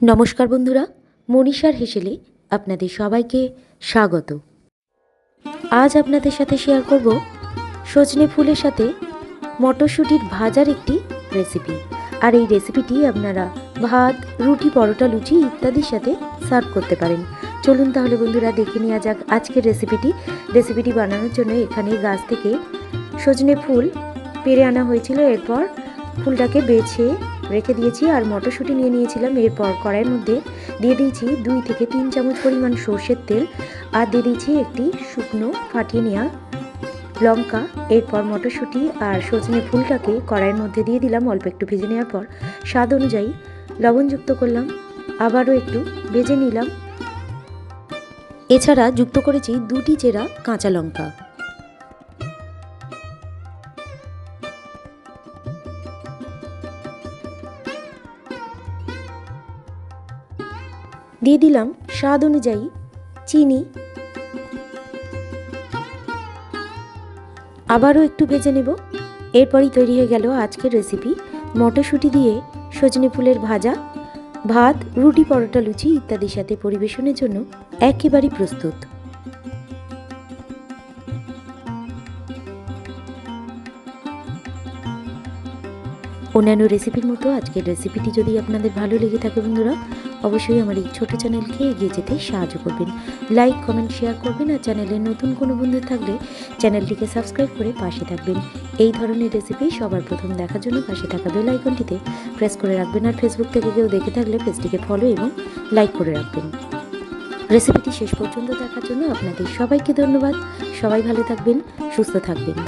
নমস্কার বন্ধুরা, মনীষার হেসেলে আপনাদের সবাইকে স্বাগত। আজ আপনাদের সাথে শেয়ার করব সজনে ফুলের সাথে মটরশুঁটির ভাজার একটি রেসিপি আর এই রেসিপিটি আপনারা ভাত, রুটি, পরোটা, লুচি ইত্যাদির সাথে সার্ভ করতে পারেন। চলুন তাহলে বন্ধুরা, দেখে নেওয়া যাক আজকের রেসিপিটি রেসিপিটি বানানোর জন্য এখানে গাছ থেকে সজনে ফুল পেরে আনা হয়েছিল। এরপর ফুলটাকে বেছে রেখে দিয়েছি আর মটরশুঁটি নিয়ে নিয়েছিলাম। এরপর কড়াইয়ের মধ্যে দিয়ে দিয়েছি দুই থেকে তিন চামচ পরিমাণ সর্ষের তেল আর দিয়ে দিয়েছি একটি শুকনো ফাটিয়ে নেওয়া লঙ্কা। এরপর মটরশুঁটি আর সজনে ফুলটাকে কড়াইয়ের মধ্যে দিয়ে দিলাম। অল্প একটু ভেজে নেওয়ার পর স্বাদ অনুযায়ী লবণযুক্ত করলাম। আবারও একটু ভেজে নিলাম। এছাড়া যুক্ত করেছি দুটি চেরা কাঁচা লঙ্কা। দিয়ে দিলাম স্বাদ অনুযায়ী চিনি। আবারও একটু ভেজে নেব। এরপরই তৈরি হয়ে গেল আজকের রেসিপি মটরশুঁটি দিয়ে সজনে ফুলের ভাজা, ভাত, রুটি, পরোটা, লুচি ইত্যাদির সাথে পরিবেশনের জন্য একেবারেই প্রস্তুত। অন্যান্য রেসিপির মতো আজকের রেসিপিটি যদি আপনাদের ভালো লেগে থাকে বন্ধুরা অবশ্যই আমার এই ছোটো চ্যানেলকে এগিয়ে যেতে সাহায্য করবেন। লাইক কমেন্ট শেয়ার করবেন আর চ্যানেলে নতুন কোনো বন্ধু থাকলে চ্যানেলটিকে সাবস্ক্রাইব করে পাশে থাকবেন। এই ধরনের রেসিপি সবার প্রথম দেখার জন্য পাশে থাকা বেল আইকনটিতে প্রেস করে রাখবেন আর ফেসবুক থেকে কেউ দেখে থাকলে পেজটিকে ফলো এবং লাইক করে রাখবেন। রেসিপিটি শেষ পর্যন্ত দেখার জন্য আপনাদের সবাইকে ধন্যবাদ। সবাই ভালো থাকবেন, সুস্থ থাকবেন।